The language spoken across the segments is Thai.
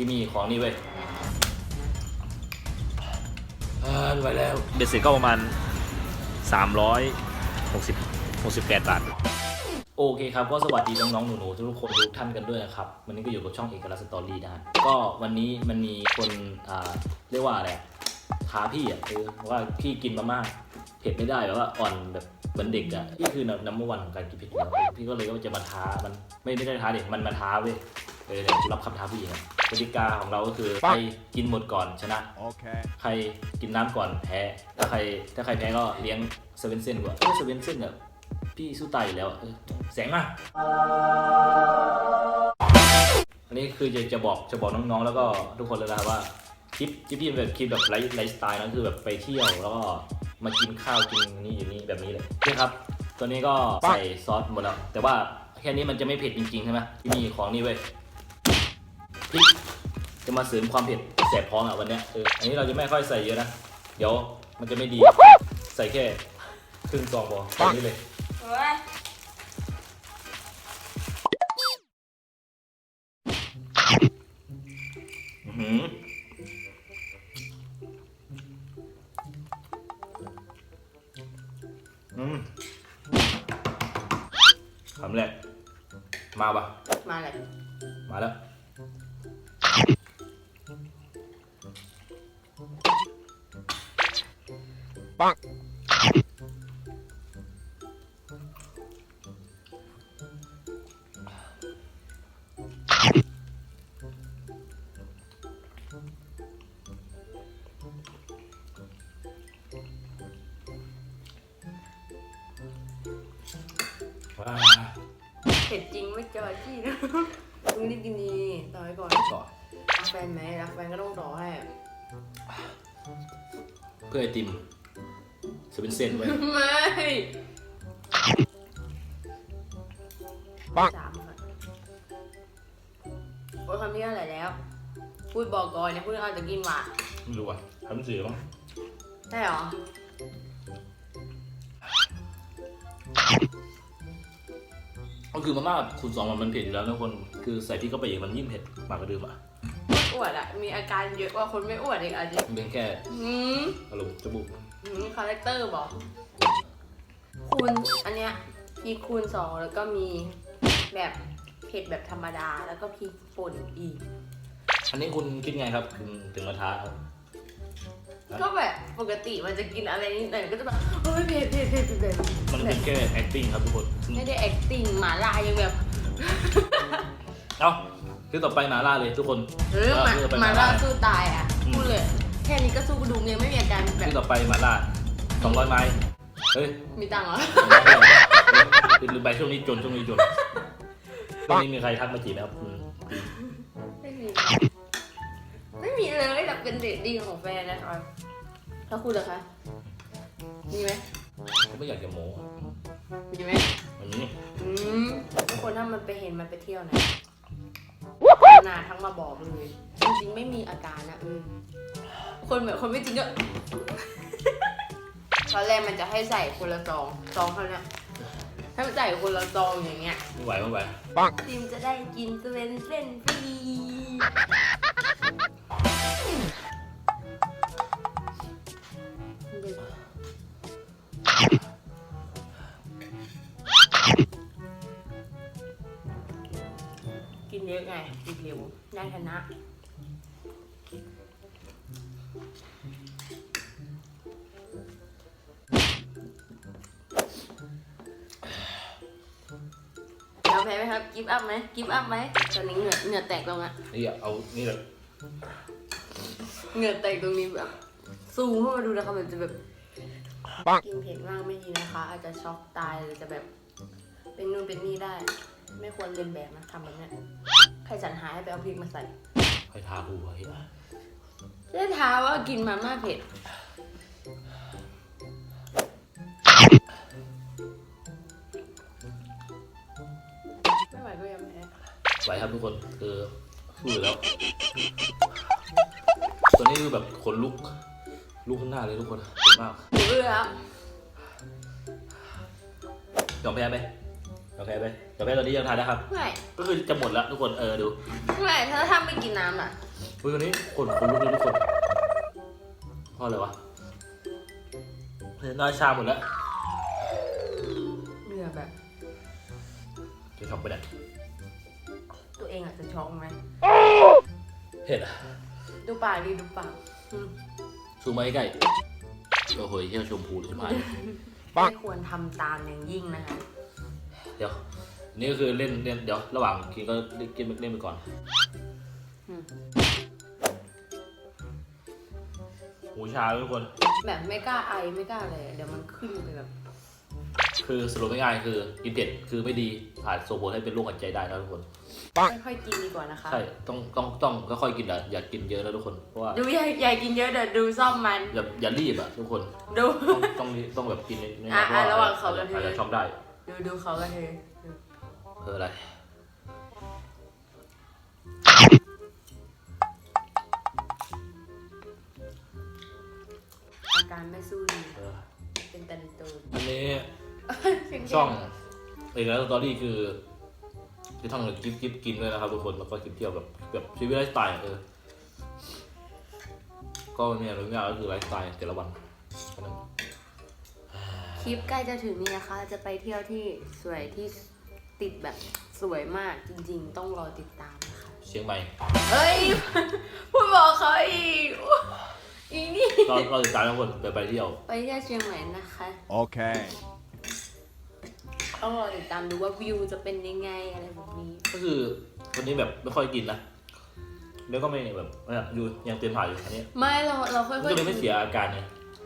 พี่มีของนี่เว้ยอ่านไปแล้ว เบ็ดเสร็จก็ประมาณ 360 68 บาท โอเคครับ ก็สวัสดีน้องๆหนูๆทุกๆคนทุกท่านกันด้วยนะครับ วันนี้ก็อยู่กับช่องเอกลักษณ์สตอรี่นะฮะก็วันนี้มันมีคนอ่าเรียกว่าอะไรอะท้าพี่อะคือว่าพี่กินมาม่าเผ็ดไม่ได้แบบว่าอ่อนแบบเหมือนเด็กอะพี่คือนัมเบอร์วันของการกินเผ็ดอยู่แล้วพี่ก็เลยว่าจะมาท้ามันไม่ไม่ได้ท้าเด็กมันมาท้าเว้ยเออเดี๋ยวรับคำท้าพี่นะ กติกาของเราก็คือใครกินหมดก่อนชนะ Okay. ใครกินน้ำก่อนแพ้ ถ้าใครถ้าใครแพ้ก็เลี้ยงเซเว่นเซนกว่าเออเซเว่นเซนเนี่ยพี่สู้ตายอยู่แล้วอะเออแสงมาอันนี้คือจะจะบอกจะบอกน้องๆ แล้วก็ทุกคนเลยนะครับว่าคลิปที่พี่แบบคลิปแบบไลฟ์ไลฟ์สไตล์นะคือแบบไปเที่ยวแล้วก็มากินข้าวกินนี่อยู่นี่แบบนี้เลยนี่ครับ ตัวนี้ก็ใส่ซอสหมดแล้ว แต่ว่าแค่นี้มันจะไม่เผ็ดจริงๆใช่ไหมที่มีของนี่เว้ยพริก จะมาเสริมความเผ็ดแสบท้องอะวันเนี้ยเอออันนี้เราจะไม่ค่อยใส่เยอะนะ เดี๋ยวมันจะไม่ดี ใส่แค่ครึ่งซองพอแบบนี้เลย เฮ้ยอื้อหืออืมคำแรกมาปะมาเลย มาแล้ว ปังว้าเผ็ดจริงไม่เจอที่นะมึงรีบกินดีต่อไปก่อนก่อนรักแฟนไหมรักแฟนก็ต้องต่อให้ เพื่อไอติม จะเป็นเซนไว้ไม่ปังสามค่ะโอ้ยคำนี้อะไรแล้ว พูดบอกก่อนเนี่ยพูดเอาจะกินหวานไม่รู้อะทำสื่อมั้งได้เหรอ ก็คือมาม่าคูณสองมันมันเผ็ดอยู่แล้วทุกคนคือใส่พริกเข้าไปอีกมันยิ่งเผ็ดมากกว่าเดิมอะคนอ้วนอะมีอาการเยอะกว่าคนไม่อ้วนอีกอะจริงมันเป็นแค่ อืมอารมณ์จมูกอื มคาแรคเตอร์บอกคูณอันเนี้ยพริกคูณสองแล้วก็มีแบบเผ็ดแบบธรรมดาแล้วก็พริกป่นอีก อันนี้คุณคิดไงครับคุณถึงมาท้าครับก็แบบปกติมันจะกินอะไรนิดหน่อยก็จะแบบเฮ้ยเผ็ดเผ็ดเผ็ดเผ็ดมันเป็นแค่ acting ครับทุกคนไม่ได้ acting หมาลายยังแบบ เอ้าคือต่อไปหมาล่าเลยทุกคนเออหมาคือต่อไปหมาลาสู้ตายอะ นี้ก็สู้กระดุมยังไม่มีอาการแบคือบต่อไปหมาล่าสองร้อยไม้ เฮ้ยมีตังค์เหรอคือลืมไปช่วงนี้จนช่วงนี้จนช่วงนี้มีใครทักมาจีบไหมครับอืมไม่มี ไม่มีเลยแต่เป็นเด็กดีของแฟนนะคะแล้วคุณล่ะคะ มีไหมผมไม่อยากจะโม้อะมีไหมอันนี้อืมทุกคนถ้ามันไปเห็นมันไปเที่ยวนะนาทั้งมาบอกเลย จริงๆไม่มีอาการนะอืม คนแบบคนไม่จริงก็ ตอนแรกมันจะให้ใส่คนละซองซองเท่านี้ถ้ามันใส่คนละซองอย่างเงี้ยไม่ไหวไม่ไหวปัง.ทีมจะได้กินสเวนเส้นฟรีกินเยอะไงกินเร็วได้ชนะ แพ้ไหมครับกิฟต์อัพไหมกิฟต์อัพไหมตอนนี้เหงื่อเหงื่อแตกตรงอะนี่อะเอานี่เลยเหงื่อแตกตรงนี้แบบซูมเข้ามาดูนะคะมันจะแบบปังกินเผ็ดมากไม่ดีนะคะ อาจจะช็อกตายหรือจะแบบ เป็นนู่นเป็นนี่ได้ ไม่ควรเรียนแบบนะทำแบบเนี้ยใครสรรหาให้ไปเอาพริกมาใส่ใครทาหูไว้อะได้ท้าว่ากินมาม่าเผ็ด ไม่ไหวก็ยังแพ้ไหวครับทุกคนคือสู้อยู่แล้วตัวนี้คือแบบขนลุก ลุกข้างหน้าเลยทุกคนเจ็บมากหนูเลือกยอมแพ้ไหมยอมแพ้ไหมยอมแพ้ตอนนี้ยังทานนะครับไม่ก็คือจะหมดแล้วทุกคนเออดูไม่ถ้าถ้าไม่กินน้ำอะเฮ้ยวันนี้คนคนลุกเลยทุกคนเพราะอะไรวะเห็นหน้าชาหมดแล้วเหนื่อยแบบ จะช็อกไปไหนตัวเองอาจจะช็อกไหมเห็นอะดูปากดิดูปากอืมซูมมาใกล้ๆโอ้โหเที่ยวชมพูเลยใช่ไหมไม่ควรทำตามอย่างยิ่งนะคะเดี๋ยว นี่ก็คือเล่นเล่นเดี๋ยว ระหว่างกินก็เล่นเกมเล่นไปก่อนอืมหูชาทุกคนแบบไม่กล้าไอไม่กล้าอะไรเดี๋ยวมันขึ้นไปแบบ คือสรุปง่ายๆคือกินเผ็ดคือไม่ดีอาจส่งผลให้เป็นโรคหัวใจได้นะทุกคนค่อยๆกินดีกว่านะคะ ใช่ต้องต้องต้องค่อยๆกินอะอย่ากินเยอะนะทุกคนเพราะว่าดูใหญ่ใหญ่กินเยอะเดี๋ยวดูซ่อมมัน อย่าอย่ารีบอะทุกคนดู ต้องต้องต้องแบบกินน้อยๆอะเพราะอะระหว่าว่างเขากับเธออาจจะช็อกได้ดูดูเขากันเธอดูคืออะไรอาการไม่สู้ดีเออเป็นตันตูนอันนี้เสียช่องเอกแล้วสตอรี่คือคือท่องกิฟกิฟกินด้วยนะครับทุกคนแล้วก็กินเที่ยวแบบแบบชีวิตไลฟ์สไตล์อะเออก็ไม่มีอะไรมากก็คือไลฟ์สไตล์แต่ละวันแค่นั้นคลิปใกล้จะถึงนี่นะคะ จะไปเที่ยวที่สวยที่ติดแบบสวยมากจริงๆ ต้องรอติดตามนะคะเชียงใหม่เฮ้ยพูดบอกเขาอีกอีนี่ก็ก็ติดตามทุกคนไปไปเที่ยว ไปเที่ยวเชียงใหม่นะคะ Okay. ต้องรอติดตามดูว่าวิวจะเป็นยังไงอะไรแบบนี้ ก็คือวันนี้แบบไม่ค่อยกินนะแล้วก็ไม่แบบเนี่ยอยู่ยังเต็มถ่ายอยู่อันนี้ไม่เราเราค่มันอยก็เลยๆไม่กินเสียอาการไง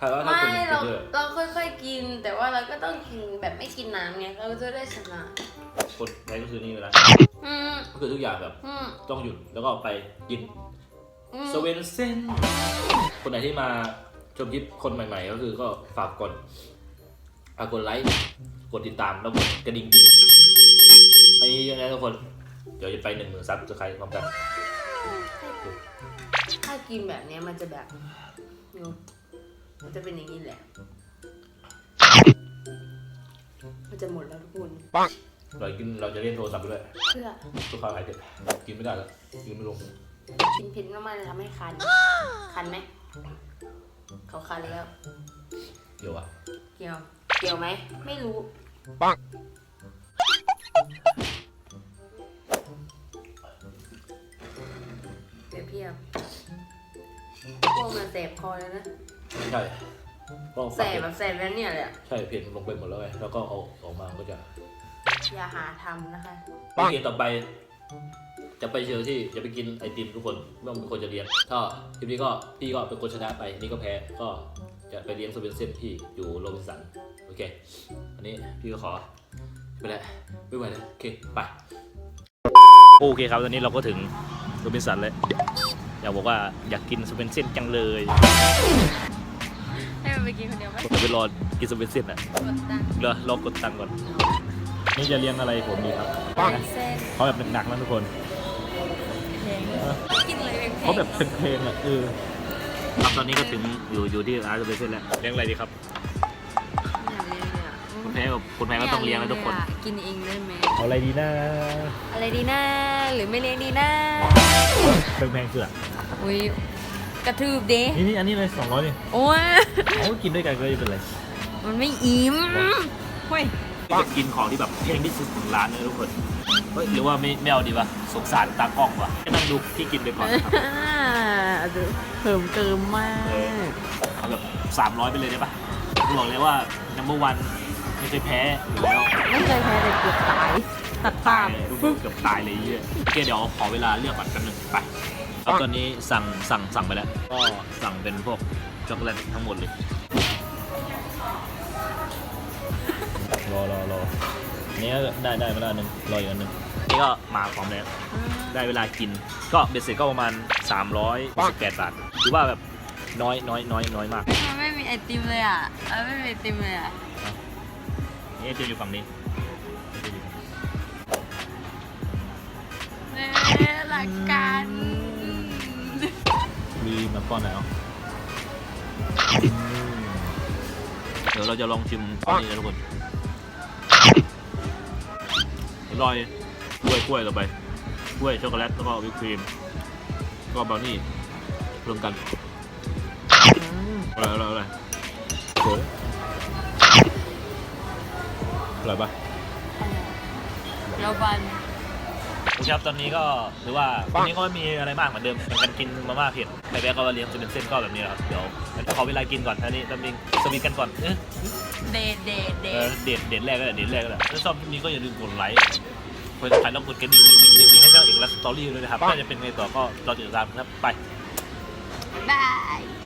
ถ้าว่าถ้าไม่เป็นเราเยอะเราค่อยๆกิน แต่ว่าเราก็ต้องกินแบบไม่กินน้ำไงเราจะได้ชนะคนไทยก็คือนี่เลยนะอืมก็คือทุกอย่างแบบอืมต้องหยุดแล้วก็ไปกินอืม สเวนเซนคนไหนที่มาชมคลิปคนใหม่ ๆ ก็คือก็ฝากกด ฝากกดไลค์กดติดตามแล้วกดกระดิ่งจริงให้เยอะนะทุกคน เดี๋ยวจะไปหนึ่งหมื่นซับจะใครพร้อมกันถ้ากินแบบเนี้ยมันจะแบบดูมันจะเป็นอย่างนี้แหละ มันจะหมดแล้วทุกคนเรากินเราจะเล่นโทรศัพท์ไปด้วยเพื่อทุกข้าวหายเผ็ดกินไม่ได้แล้วกินไม่ลงกินเผ็ดมากๆจะทำให้คัน คันไหมเขาคันแล้วเดี๋ยวอะเกี่ยว เกี่ยวไหม ไม่รู้ปังเปรียบเทียบพวกมันแสบคอแล้วนะ ใช่ก็แสฝากบเผ็ดแบบแสบแล้วเนี่ยเลยอะใช่เผ็ดลงไปหมดแล้วไงแล้วก็เอาออกมาก็จะอย่าหาทำนะคะโอเคต่อไป จะไปเจอที่จะไปกินไอติมทุกคนเมื่อมีคนจะเลี้ยงถ้าทีนี้ก็พี่ก็เป็นคนชนะไปนี่ก็แพ้ก็ จะไปเลี้ยงสเวนเซนที่อยู่โรบินสันโอเค อันนี้พี่ก็ขอไปแล้วไม่ไหวแล้วโอเคไปโอเคครับตอนนี้เราก็ถึงโรบินสันแล้วอยากบอกว่าอยากกินสเวนเซนจังเลยให้มันไปกินคนเดียวไหมผมจะไปรอกินสเวนเซนอะกดตังค์เดี๋ยวรอกดตังค์ก่อนนี่จะเลี้ยงอะไรผมดีครับเส้นเขาแบบหนักๆนะทุกคนเพลงกินเลยเพลงเขาแบบเพลงๆอะเออ ครับตอนนี้ก็ถึงอยู่อยู่ที่ร้านสเปเชียลแล้วเลี้ยงอะไรดีครับคุณแพ้กับคุณแพ้ก็ต้องเลี้ยงนะทุกคน กินเองได้ไหมเอาอะไรดีนะอะไรดีนะหรือไม่เลี้ยงดีนะแพงๆเสืออุ้ยกระทืบเด้นี่นี่อันนี้เลยสองร้อยนี่โอ้ยเขากินด้วยกันก็จะเป็นไรมันไม่อิ่มเฮ้ยจะกินของที่แบบแพงที่สุดของร้านเลยทุกคนเฮ้ยหรือว่าไม่ไม่เอาดีวะสงสารตากล้องว่ะแค่นั่งดูที่กินไปก่อนครับ เพิ่มเติมมาก เอาแบบสามร้อยไปเลยได้ปะบอกเลยว่า number one ไม่เคยแพ้อยู่แล้วไม่เคยแพ้แต่เกือบตาย ตัดภาพทุกคนเกือบตายเลยเหี้ยโอเคเดี๋ยวขอเวลาเลือกก่อนกันหนึ่งไปครับตอนนี้สั่งสั่งสั่งไปแล้ว ก็สั่งเป็นพวกช็อกโกแลตทั้งหมดเลยรอรอรออันนี้ก็ได้ได้มาแล้วอันหนึ่งรออีกอันหนึ่ง นี่ก็มาพร้อมแล้วได้เวลากิน ก็เบ็ดเสร็จก็ประมาณ318บาทหรือว่าแบบน้อยน้อยน้อยน้อยมากมันไม่มีไอติมเลยอะเออไม่มีไอติมเลยอะนี่จะอยู่ฝั่งนี้จะอยู่ฝั่งนี้เน่หลักการมีมาป้อนแล้วเดี๋ยวเราจะลองชิมอันนี้นะทุกคนอร่อย กล้วยกล้วยต่อไปกล้วยช็อกโกแลตแล้วก็วิปครีมก็บราวนี่รวมกันอร่อยอร่อยอร่อยโอ้ยอร่อยปะแล้วบันโอเคครับตอนนี้ก็หรือว่าวันนี้ก็ไม่มีอะไรมากเหมือนเดิมเหมือนกันกินมาม่าเผ็ดไข่แบกก็เลี้ยงจะเป็นเส้นก็แบบนี้นะครับเดี๋ยวขอเวลากินก่อนท่านี้ตอนนี้สวีทกันก่อนเอ๊ะเดทเดทเดเออทเด็ดเด็ดแรกก็ได้เด็ดแรกก็ได้ถ้าชอบคลิปนี้ก็อย่าลืมกดไลค์ กดใครต้องกดกระดิ่งดิ่งดิ่งดิ่งให้เจ้าเอกลักษณ์สตอรี่ด้วยนะครับถ้าจะเป็นไงต่อก็รอติดตามครับไป บาย